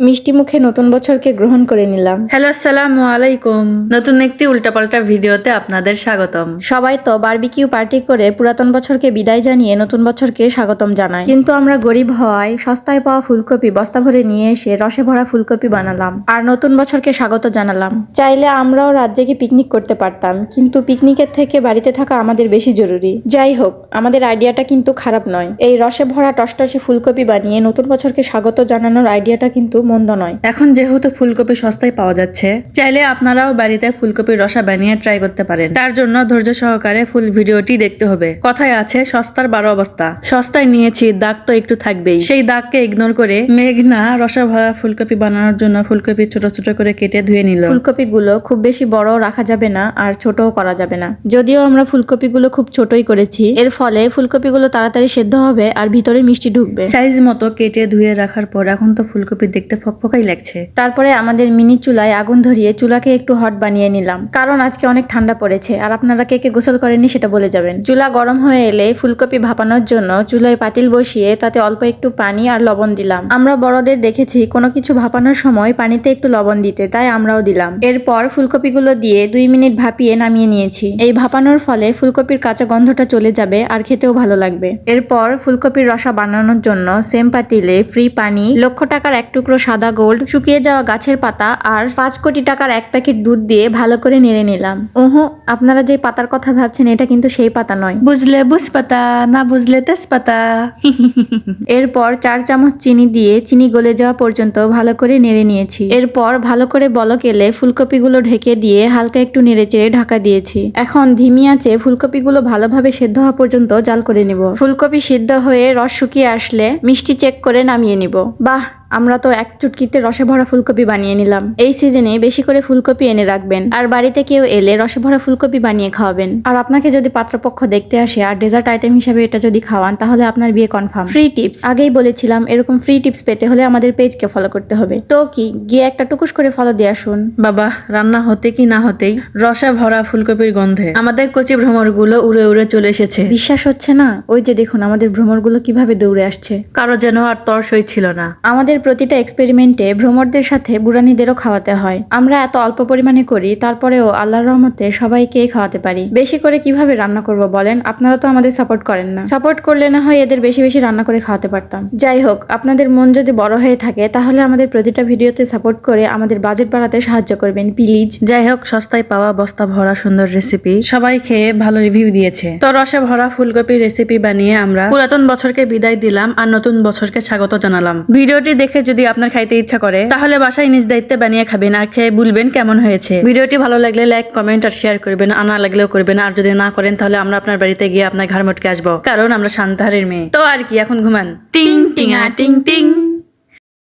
মিষ্টি মুখে নতুন বছরকে গ্রহণ করে নিলাম। হ্যালো আসসালামু আলাইকুম। নতুন একটি উল্টাপাল্টা ভিডিওতে আপনাদের স্বাগতম। সবাই তো বারবিকিউ পার্টি করে পুরাতন বছরকে বিদায় জানিয়ে নতুন বছরকে স্বাগতম জানায় কিন্তু আমরা গরিব হওয়ায় সস্তায় পাওয়া ফুলকপি বস্তা ভরে নিয়ে এসে রসে ভরা ফুলকপি বানালাম আর নতুন বছরকে স্বাগত জানালাম। চাইলে আমরাও রাজ্যে গিয়ে পিকনিক করতে পারতাম কিন্তু পিকনিকের থেকে বাড়িতে থাকা আমাদের বেশি জরুরি। যাই হোক আমাদের আইডিয়াটা কিন্তু খারাপ নয়। এই রসে ভরা টসটসে ফুলকপি বানিয়ে নতুন বছরকে স্বাগত জানানোর আইডিয়াটা কিন্তু মন্দ নয়। এখন যেহেতু ফুলকপি সস্তায় পাওয়া যাচ্ছে চাইলে আপনারাও বাড়িতে ফুলকপির রসা বানিয়ে ট্রাই করতে পারেন। তার জন্য ধৈর্য সহকারে ফুল ভিডিওটি দেখতে হবে। কথায় আছে সস্তার বারো অবস্থা। সস্তায় নিয়েছি দাগ তো একটু থাকবেই। সেই দাগকে ইগনোর করে মেঘনা রসা ভরা ফুলকপি বানানোর জন্য ফুলকপি ছোট ছোট করে কেটে ধুয়ে নিল। ফুলকপিগুলো খুব বেশি বড় রাখা যাবে না আর ছোটও করা যাবে না। যদিও আমরা ফুলকপিগুলো খুব ছোটই করেছি এর ফলে ফুলকপিগুলো তাড়াতাড়ি সেদ্ধ হবে আর ভিতরে মিষ্টি ঢুকবে। সাইজ মতো কেটে ধুয়ে রাখার পর এখন তো ফুলকপি দেখতে ফকফকাই লাগছে। তারপরে আমাদের মিনি চুলায় আগুন ধরিয়ে চুলাকে একটু হট বানিয়ে নিলাম। কারণ আজকে অনেক ঠান্ডা পড়েছে, আর আপনারা কে কে গোসল করেননি সেটা বলে যাবেন। চুলা গরম হয়ে এলে ফুলকপি ভাপানোর জন্য চুলায় পাতিল বসিয়ে তাতে অল্প একটু পানি আর লবণ দিলাম। আমরা বড়দের দেখেছি, কোনো কিছু ভাপানোর সময় পানিতে একটু লবণ দিতে, তাই আমরাও দিলাম। এরপর ফুলকপিগুলো দিয়ে দুই মিনিট ভাপিয়ে নামিয়ে নিয়েছি। এই ভাপানোর ফলে ফুলকপির কাঁচা গন্ধটা চলে যাবে আর খেতেও ভালো লাগবে। এরপর ফুলকপির রসা বানানোর জন্য সেম পাতিলে ফ্রি পানি, লক্ষ টাকার এক টুকরো সাদা গোল্ড শুকিয়ে যাওয়া গাছের পাতা আর পাঁচ কোটি টাকার এক প্যাকেট দুধ দিয়ে ভালো করে নেড়ে নিলাম। ওহো আপনারা যে পাতার কথা ভাবছেন এটা কিন্তু সেই পাতা নয়। বুঝলে বুঝপাতা না বুঝলে তেজ পাতা এরপর চার চামচ চিনি দিয়ে চিনি গলে যাওয়া পর্যন্ত ভালো করে নেড়ে নিয়েছি। এরপর ভালো করে বলক এলে ফুলকপিগুলো ঢেকে দিয়ে হালকা একটু নেড়ে চেড়ে ঢাকা দিয়েছি। এখন ধিমি আছে ফুলকপিগুলো ভালোভাবে সেদ্ধ হওয়া পর্যন্ত জাল করে নিব। ফুলকপি সিদ্ধ হয়ে রস শুকিয়ে আসলে মিষ্টি চেক করে নামিয়ে নিব। বাহ আমরা তো এক চুটকিতে রসে ভরা ফুলকপি বানিয়ে নিলাম। এই সিজনে বেশি করে ফুলকপি এনে রাখবেন। আর বাড়িতে কেউ এলে রসে ভরা ফুলকপি বানিয়ে খাওয়াবেন। আর আপনাকে যদি পাত্রপক্ষ দেখতে আসে আর ডেজার্ট আইটেম হিসাবে এটা যদি খাওয়ান তাহলে আপনার বিয়ে কনফার্ম ফ্রি টিপস আগেই বলেছিলাম এরকম ফ্রি টিপস পেতে হলে আমাদের পেজকে ফলো করতে হবে। তো কি গিয়ে একটা টুকুস করে ফলো দিয়ে আসুন। বাবা রান্না হতে কি না হতেই রসা ভরা ফুলকপির গন্ধে আমাদের কচি ভ্রমরগুলো উড়ে উড়ে চলে এসেছে। বিশ্বাস হচ্ছে না? ওই যে দেখুন আমাদের ভ্রমরগুলো কীভাবে দৌড়ে আসছে। কারও যেন আর তর্সই ছিল না। আমাদের প্রতিটা এক্সপেরিমেন্টে ভ্রমরদের সাথে বুড়ানিদেরও খাওয়াতে হয়। আমরা এত অল্প পরিমাণে করি, তারপরেও আল্লাহর রহমতে সবাইকে খাওয়াতে পারি। বেশি করে কীভাবে রান্না করব বলেন? আপনারা তো আমাদের সাপোর্ট করেন না। সাপোর্ট করলে না হয় এদের বেশি বেশি রান্না করে খাওয়াতে পারতাম। যাই হোক, আপনাদের মন যদি বড় হয়ে থাকে, তাহলে আমাদের প্রতিটা ভিডিওতে সাপোর্ট করে আমাদের বাজেট বাড়াতে সাহায্য করবেন প্লিজ যাই হোক, সস্তায় পাওয়া বস্তা ভরা সুন্দর রেসিপি সবাই খেয়ে ভালো রিভিউ দিয়েছে। তো রসে ভরা ফুলকপির রেসিপি বানিয়ে আমরা পুরাতন বছরকে বিদায় দিলাম আর নতুন বছরকে স্বাগত জানালাম। ভিডিওটি দেখে যদি আপনার খাইতে ইচ্ছা করে তাহলে বাসায় নিজ দায়িত্বে বানিয়ে খাবেন আর খেয়ে বলবেন কেমন হয়েছে। ভিডিওটি ভালো লাগলে লাইক কমেন্ট আর শেয়ার করবেন আনা না লাগলেও করবেন আর যদি না করেন তাহলে আমরা আপনার বাড়িতে গিয়ে আপনার ঘর মটকে আসব কারণ আমরা শান্তাহারের মেয়ে। তো আর কি এখন ঘুমান। টিং টিং টিং টিং।